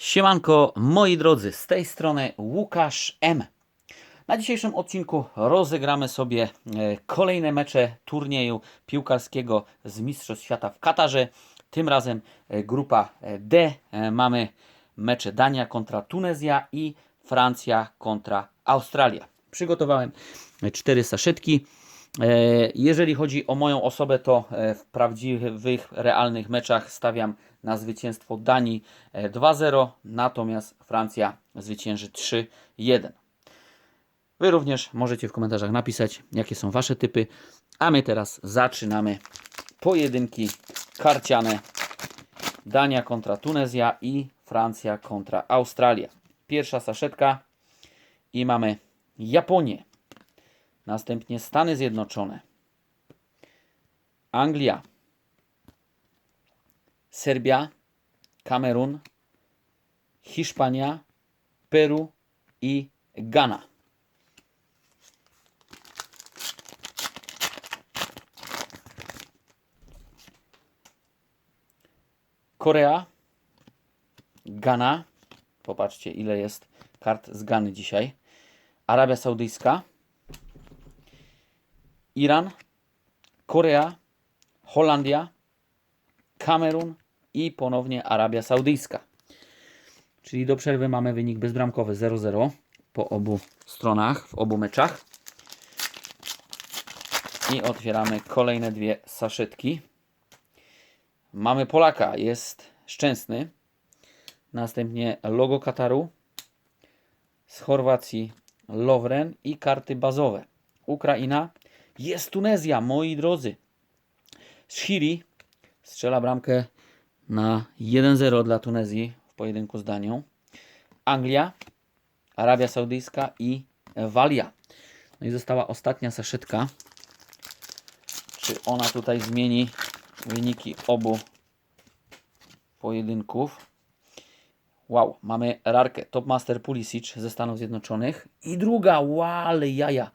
Siemanko, moi drodzy, z tej strony Łukasz M. Na dzisiejszym odcinku rozegramy sobie e, kolejne mecze turnieju piłkarskiego z Mistrzostw Świata w Katarze. Tym razem e, grupa e, D. Mamy mecze Dania kontra Tunezja i Francja kontra Australia. Przygotowałem cztery saszetki. E, Jeżeli chodzi o moją osobę, to e, w prawdziwych, realnych meczach stawiam na zwycięstwo Danii e, 2-0, natomiast Francja zwycięży 3-1. Wy również możecie w komentarzach napisać, jakie są Wasze typy. A my teraz zaczynamy pojedynki karciane. Dania kontra Tunezja i Francja kontra Australia. Pierwsza saszetka i mamy Japonię. Następnie Stany Zjednoczone. Anglia. Serbia. Kamerun. Hiszpania. Peru i Ghana. Korea. Ghana. Popatrzcie, ile jest kart z Gany dzisiaj. Arabia Saudyjska. Iran, Korea, Holandia, Kamerun i ponownie Arabia Saudyjska. Czyli do przerwy mamy wynik bezbramkowy 0-0 po obu stronach, w obu meczach. I otwieramy kolejne dwie saszetki. Mamy Polaka, jest Szczęsny. Następnie logo Kataru. Z Chorwacji Lovren i karty bazowe. Ukraina, jest Tunezja, moi drodzy. Shiri strzela bramkę na 1-0 dla Tunezji w pojedynku z Danią. Anglia, Arabia Saudyjska i Walia. No i została ostatnia saszetka. Czy ona tutaj zmieni wyniki obu pojedynków? Wow, mamy Rarkę, Topmaster Pulisic ze Stanów Zjednoczonych. I druga, wow, ale jaja.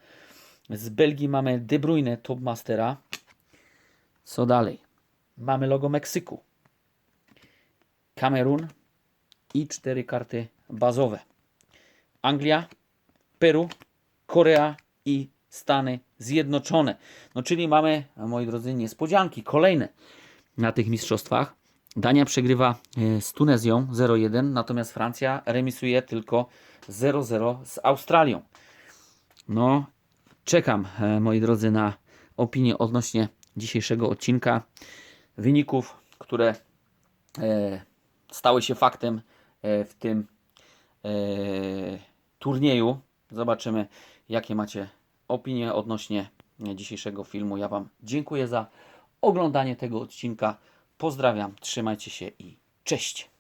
Z Belgii mamy De Bruyne, Topmastera. Co dalej? Mamy logo Meksyku. Kamerun i cztery karty bazowe. Anglia, Peru, Korea i Stany Zjednoczone. No czyli mamy, moi drodzy, niespodzianki kolejne na tych mistrzostwach. Dania przegrywa e, z Tunezją 0-1, natomiast Francja remisuje tylko 0-0 z Australią. No, czekam, e, moi drodzy, na opinię odnośnie dzisiejszego odcinka. Wyników, które e, stały się faktem e, w tym turnieju. Zobaczymy, jakie macie opinie odnośnie dzisiejszego filmu. Ja Wam dziękuję za oglądanie tego odcinka. Pozdrawiam, trzymajcie się i cześć.